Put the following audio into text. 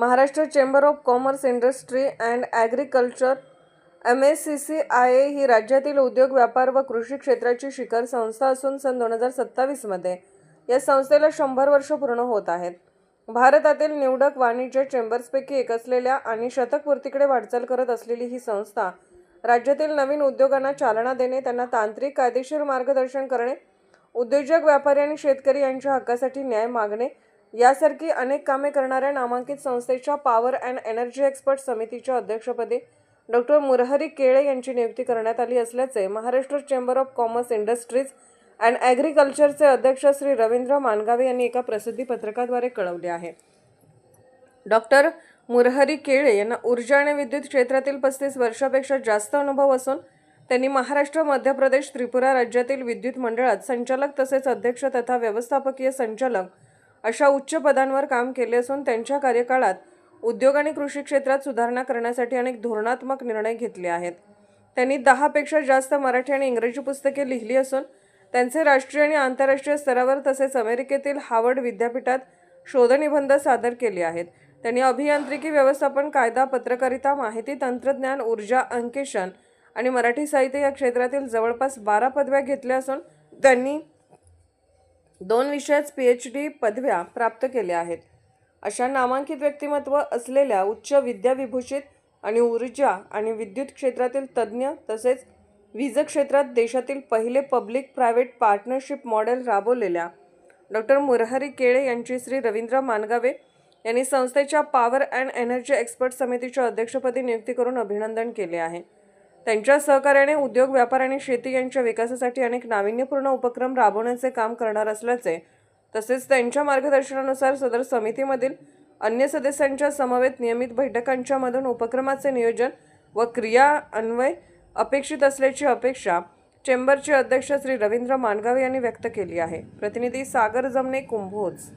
Maharashtra chamber of commerce industry and agriculture M S C C I A ही राज्यातील उद्योग व्यापार व कृषी क्षेत्राची शिखर संस्था असून सन दोन हजार सत्तावीसमध्ये या संस्थेला शंभर वर्ष पूर्ण होत आहेत. भारतातील निवडक वाणिज्य चेंबर्सपैकी एक असलेल्या आणि शतकपूर्तीकडे वाटचाल करत असलेली ही संस्था राज्यातील नवीन उद्योगांना चालना देणे त्यांना तांत्रिक कायदेशीर मार्गदर्शन करणे उद्योजक व्यापारी आणि शेतकरी यांच्या हक्कासाठी न्याय मागणे यासारखी अनेक कामे करणाऱ्या नामांकित संस्थेच्या पॉवर अँड एनर्जी एक्सपर्ट समितीच्या अध्यक्षपदी डॉक्टर मुरहरी केळे यांची नियुक्ती करण्यात आली असल्याचे Maharashtra chamber of commerce industries and ॲग्रिकल्चरचे अध्यक्ष श्री रवींद्र मानगावे यांनी एका प्रसिद्धी पत्रकाद्वारे कळवले आहे. डॉक्टर मुरहरी केळे यांना ऊर्जा आणि विद्युत क्षेत्रातील पस्तीस वर्षापेक्षा जास्त अनुभव असून त्यांनी महाराष्ट्र मध्य प्रदेश त्रिपुरा राज्यातील विद्युत मंडळात संचालक तसेच अध्यक्ष तथा व्यवस्थापकीय संचालक अशा उच्च पदांवर काम केले असून त्यांच्या कार्यकाळात उद्योग आणि कृषी क्षेत्रात सुधारणा करण्यासाठी अनेक धोरणात्मक निर्णय घेतले आहेत. त्यांनी दहापेक्षा जास्त मराठी आणि इंग्रजी पुस्तके लिहिली असून त्यांचे राष्ट्रीय आणि आंतरराष्ट्रीय स्तरावर तसेच अमेरिकेतील हार्वर्ड विद्यापीठात शोधनिबंध सादर केले आहेत. त्यांनी अभियांत्रिकी व्यवस्थापन कायदा पत्रकारिता माहिती तंत्रज्ञान ऊर्जा अंकेशन आणि मराठी साहित्य या क्षेत्रातील जवळपास बारा पदव्या घेतल्या असून त्यांनी दोन विषयात पी एच डी पदव्या प्राप्त केल्या आहेत. अशा नामांकित व्यक्तिमत्व असलेल्या उच्च विद्याविभूषित आणि ऊर्जा आणि विद्युत क्षेत्रातील तज्ज्ञ तसेच वीज क्षेत्रात देशातील पहिले पब्लिक प्रायव्हेट पार्टनरशिप मॉडेल राबवलेल्या डॉक्टर मुरहरी केळे यांची श्री रवींद्र मानगावे यांनी संस्थेच्या पॉवर अँड एनर्जी एक्सपर्ट समितीच्या अध्यक्षपदी नियुक्ती करून अभिनंदन केले आहे. त्यांच्या सहकार्याने उद्योग व्यापार आणि शेती यांच्या विकासासाठी अनेक नाविन्यपूर्ण उपक्रम राबवण्याचे काम करणार असल्याचे तसेच त्यांच्या मार्गदर्शनानुसार सदर समितीमधील अन्य सदस्यांच्या समवेत नियमित बैठकांच्या मधून उपक्रमाचे नियोजन व क्रिया अन्वय अपेक्षित असल्याची अपेक्षा चेंबरचे अध्यक्ष श्री रवींद्र मानगावे यांनी व्यक्त केली आहे. प्रतिनिधी सागर जमने कुंभोज.